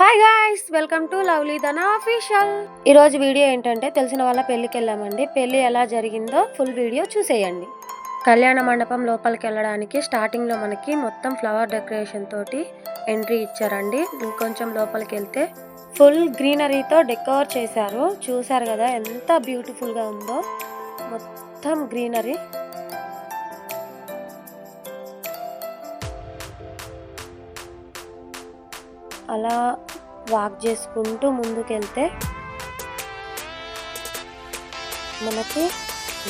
Hi guys welcome to lovely Dhana official ఈరోజు video ఏంటంటే తెలిసిన వాళ్ళ పెళ్ళికి వెళ్ళామండి. పెళ్ళి ఎలా జరిగిందో ఫుల్ వీడియో చూసేయండి. కళ్యాణ మండపం లోపలికి వెళ్ళడానికి స్టార్టింగ్లో మనకి మొత్తం ఫ్లవర్ డెకరేషన్ తోటి ఎంట్రీ ఇచ్చారండి. ఇంకొంచెం లోపలికి వెళ్తే ఫుల్ గ్రీనరీతో డెకోర్ చేశారు. చూశారు కదా ఎంత బ్యూటిఫుల్గా ఉందో. మొత్తం గ్రీనరీ అలా వాక్ చేసుకుంటూ ముందుకెళ్తే మనకి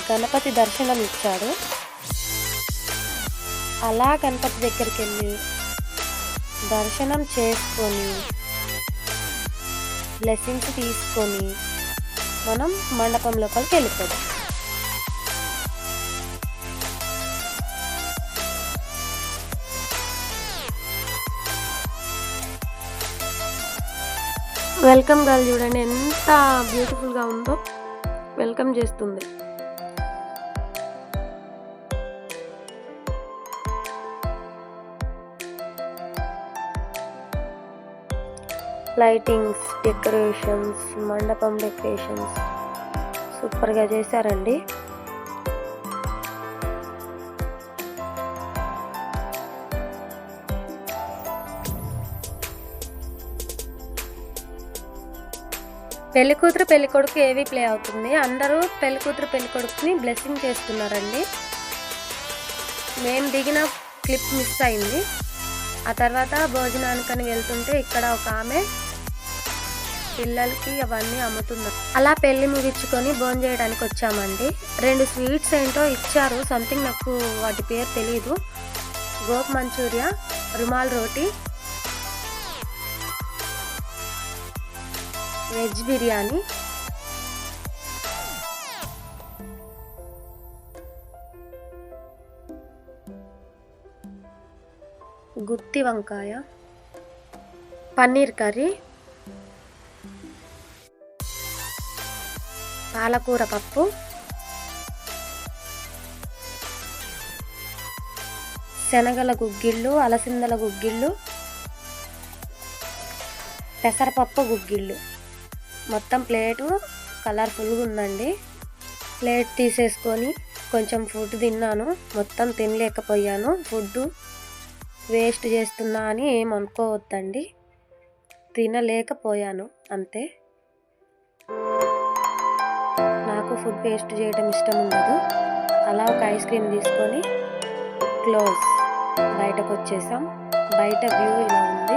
గణపతి దర్శనం ఇచ్చాడు అలా గణపతి దగ్గరికి వెళ్ళి దర్శనం చేసుకొని బ్లెస్సింగ్స్ తీసుకొని మనం మండపం లోపలికి వెళ్ళిపోదాం. వెల్కమ్ గర్ల్ చూడండి ఎంత బ్యూటిఫుల్గా ఉందో వెల్కమ్ చేస్తుంది. లైటింగ్స్ డెకరేషన్స్ మండపం డెకరేషన్స్ సూపర్గా చేశారండి. పెళ్ళి కూతురు పెళ్ళి కొడుకు ఏవి ప్లే అవుతుంది. అందరూ పెళ్ళి కూతురు పెళ్ళి కొడుకుని బ్లెస్సింగ్ చేస్తున్నారండి. మేము దిగిన క్లిప్ మిస్ అయింది. ఆ తర్వాత భోజనానికని వెళ్తుంటే ఇక్కడ ఒక ఆమె పిల్లలకి అవన్నీ అమ్ముతున్నారు అలా పెళ్ళి ముగించుకొని భోజనం చేయడానికి వచ్చామండి. రెండు స్వీట్స్ ఏంటో ఇచ్చారు. సంథింగ్ నాకు వాటి పేరు తెలియదు గోప్ మంచూరియా రుమాల్ రోటీ వెజ్ బిర్యానీ. గుత్తి వంకాయ. పన్నీర్ కర్రీ. పాలకూర పప్పు. శనగల గుగ్గిళ్ళు అలసిందల గుగ్గిళ్ళు. పెసరపప్పు గుగ్గిళ్ళు. మొత్తం ప్లేటు కలర్ఫుల్గా ఉందండి. ప్లేట్ తీసేసుకొని కొంచెం ఫుడ్ తిన్నాను. మొత్తం తినలేకపోయాను. ఫుడ్ వేస్ట్ చేస్తున్నా అని ఏం అనుకోవద్దండి. తినలేకపోయాను. అంతే. నాకు ఫుడ్ వేస్ట్ చేయడం ఇష్టం ఉండదు. అలా ఒక ఐస్ క్రీమ్ తీసుకొని క్లోజ్ బయటకు వచ్చేసాం. బయట వ్యూ ఇలా ఉంది.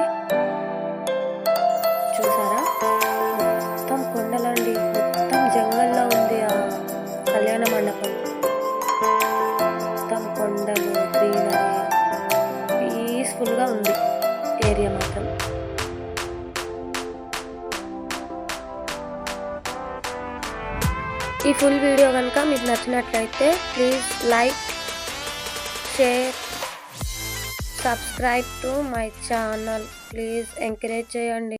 ఏరియా మాత్రం. ఈ ఫుల్ వీడియో కనుక మీకు నచ్చినట్లయితే please like share subscribe to my channel. Please encourage చేయండి.